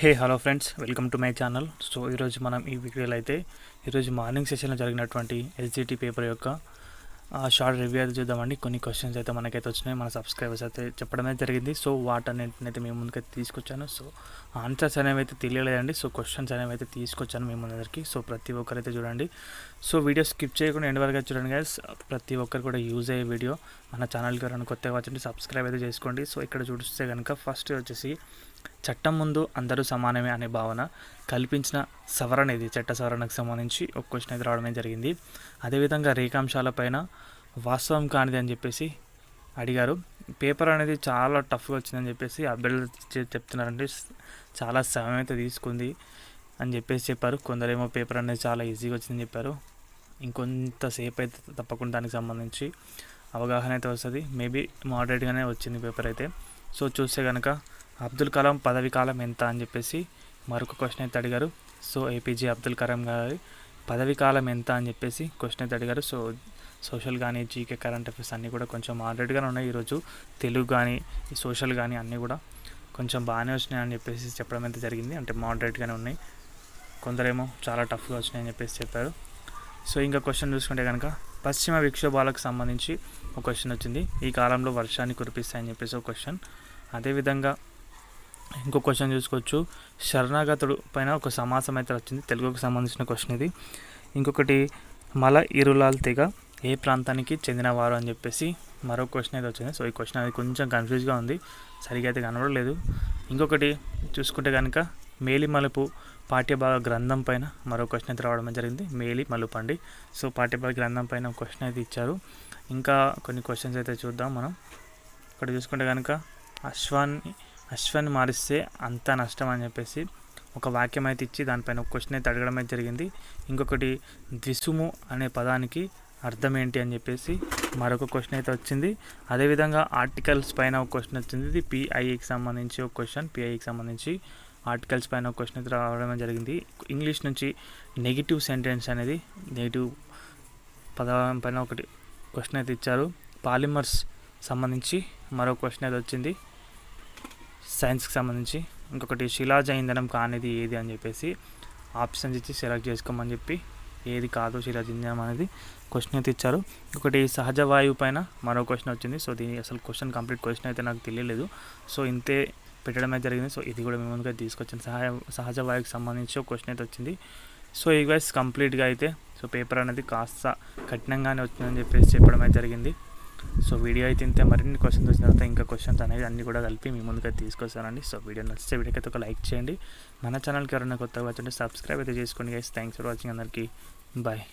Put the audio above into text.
Hey hello friends welcome to my channel. So ఈరోజు మనం ఈ వీడియోలో అయితే ఈరోజు మార్నింగ్ సెషన్లో జరిగినటువంటి ఎస్జిటి పేపర్ యొక్క షార్ట్ రివ్యూ అయితే చూద్దామండి. కొన్ని క్వశ్చన్స్ అయితే మనకైతే వచ్చినాయి. మన సబ్స్క్రైబర్స్ అయితే చెప్పడం జరిగింది. సో వాటన్నింటిని అయితే మేము ముందుకైతే తీసుకొచ్చాను. సో ఆన్సర్స్ అనేవి అయితే తెలియలేదండి. సో క్వశ్చన్స్ అనేవి అయితే తీసుకొచ్చాను మేము ముందరికి. సో ప్రతి ఒక్కరైతే చూడండి. సో వీడియో స్కిప్ చేయకుండా ఎండ్ వరకు చూడండి గైస్ ప్రతి ఒక్కరు కూడా యూజ్ అయ్యే వీడియో. మన ఛానల్కి ఎవరైనా కొత్తగా వచ్చండి సబ్స్క్రైబ్ అయితే చేసుకోండి. సో ఇక్కడ చూస్తే కనుక ఫస్ట్ వచ్చేసి చట్టం ముందు అందరూ సమానమే అనే భావన కల్పించిన సవరణ ఇది. చట్ట సవరణకు సంబంధించి ఒక క్వశ్చన్ అయితే రావడమే జరిగింది. అదేవిధంగా రేఖాంశాలపైన వాస్తవం కానిది అని చెప్పేసి అడిగారు. పేపర్ అనేది చాలా టఫ్గా వచ్చిందని చెప్పేసి అభ్యర్థులు చెప్తున్నారంటే చాలా సమయం అయితే తీసుకుంది అని చెప్పేసి చెప్పారు. కొందరేమో పేపర్ అనేది చాలా ఈజీగా వచ్చిందని చెప్పారు. ఇంకొంతసేపు అయితే తప్పకుండా దానికి సంబంధించి అవగాహన అయితే వస్తుంది. మేబీ మోడరేట్గానే వచ్చింది పేపర్ అయితే. సో చూస్తే కనుక అబ్దుల్ కలాం పదవి కాలం ఎంత అని చెప్పేసి మరొక క్వశ్చన్ అయితే అడిగారు. సో ఏపీజే అబ్దుల్ కలాం గారి పదవి కాలం ఎంత అని చెప్పేసి క్వశ్చన్ అయితే అడిగారు. సో సోషల్ కానీ జీకే కరెంట్ అఫైర్స్ అన్నీ కూడా కొంచెం మోడరేట్గానే ఉన్నాయి. ఈరోజు తెలుగు కానీ సోషల్ కానీ అన్నీ కూడా కొంచెం బాగానే వచ్చినాయి అని చెప్పేసి చెప్పడం అయితే జరిగింది. అంటే మోడరేట్గానే ఉన్నాయి. కొందరేమో చాలా టఫ్గా వచ్చినాయని చెప్పేసి చెప్పారు. సో ఇంకా క్వశ్చన్ చూసుకుంటే కనుక పశ్చిమ విక్షోభాలకు సంబంధించి ఒక క్వశ్చన్ వచ్చింది. ఈ కాలంలో వర్షాన్ని కురిపిస్తాయని చెప్పేసి ఒక క్వశ్చన్ అదేవిధంగా ఇంకో క్వశ్చన్ చూసుకోవచ్చు. శరణాగతుడు పైన ఒక సమాసం అయితే వచ్చింది. తెలుగుకు సంబంధించిన క్వశ్చన్ ఇది. ఇంకొకటి మల ఇరులాల్ తెగ ఏ ప్రాంతానికి చెందినవారు అని చెప్పేసి మరో క్వశ్చన్ అయితే వచ్చింది. సో ఈ క్వశ్చన్ అది కొంచెం కన్ఫ్యూజ్గా ఉంది. సరిగా అయితే కనబడలేదు. ఇంకొకటి చూసుకుంటే కనుక మేలి మలుపు పాఠ్యభాగ గ్రంథం పైన మరో క్వశ్చన్ అయితే రావడం జరిగింది. మేలి మలుపు అండి. సో పాఠ్యభాగ గ్రంథం పైన క్వశ్చన్ అయితే ఇచ్చారు. ఇంకా కొన్ని క్వశ్చన్స్ అయితే చూద్దాం మనం. ఇక్కడ చూసుకుంటే కనుక అశ్వాన్ని అశ్వన్ మారిస్తే అంత నష్టం అని చెప్పేసి ఒక వాక్యం అయితే ఇచ్చి దానిపైన ఒక క్వశ్చన్ అయితే అడగడం అయితే జరిగింది. ఇంకొకటి ద్విసుము అనే పదానికి అర్థం ఏంటి అని చెప్పేసి మరొక క్వశ్చన్ అయితే వచ్చింది. అదేవిధంగా ఆర్టికల్స్ పైన ఒక క్వశ్చన్ వచ్చింది. ఇది పిఐకి సంబంధించి ఒక క్వశ్చన్ పిఐకి సంబంధించి ఆర్టికల్స్ పైన ఒక క్వశ్చన్ అయితే రావడం జరిగింది. ఇంగ్లీష్ నుంచి నెగిటివ్ సెంటెన్స్ అనేది నెగిటివ్ పదం పైన ఒకటి క్వశ్చన్ అయితే ఇచ్చారు. పాలిమర్స్ సంబంధించి మరో క్వశ్చన్ అయితే వచ్చింది. సైన్స్కి సంబంధించి. ఇంకొకటి శిలాజ ఇంధనం కానిది ఏది అని చెప్పేసి ఆప్షన్స్ ఇచ్చి సెలెక్ట్ చేసుకోమని చెప్పి ఏది కాదు శిలాజ ఇంధనం అనేది క్వశ్చన్ అయితే ఇచ్చారు. ఒకటి సహజ వాయువు పైన మరో క్వశ్చన్ వచ్చింది. సో దీని అసలు క్వశ్చన్ కంప్లీట్ క్వశ్చన్ అయితే నాకు తెలియలేదు. సో ఇంతే పెట్టడమే జరిగింది. సో ఇది కూడా మేము ముందుగా తీసుకొచ్చాను సహజ సహజ వాయువుకి సంబంధించి ఒక క్వశ్చన్ అయితే వచ్చింది. సో ఈ వైస్ కంప్లీట్గా అయితే సో పేపర్ అనేది కాస్త కఠినంగానే వచ్చిందని చెప్పేసి చెప్పడం అయితే జరిగింది. సో వీడియో అయితే ఇంతే. మరిన్ని క్వశ్చన్స్ వచ్చిన తర్వాత ఇంకా క్వశ్చన్స్ అనేది అన్ని కూడా కలిపి మీ ముందుగా తీసుకొస్తానండి. సో వీడియో నచ్చితే వీడియోకి అయితే ఒక లైక్ చేయండి. మన ఛానల్కి ఎవరైనా కొత్తగా వచ్చండి సబ్స్క్రైబ్ అయితే చేసుకోండి గైస్ థ్యాంక్స్ ఫర్ వాచింగ్ అందరికీ. బాయ్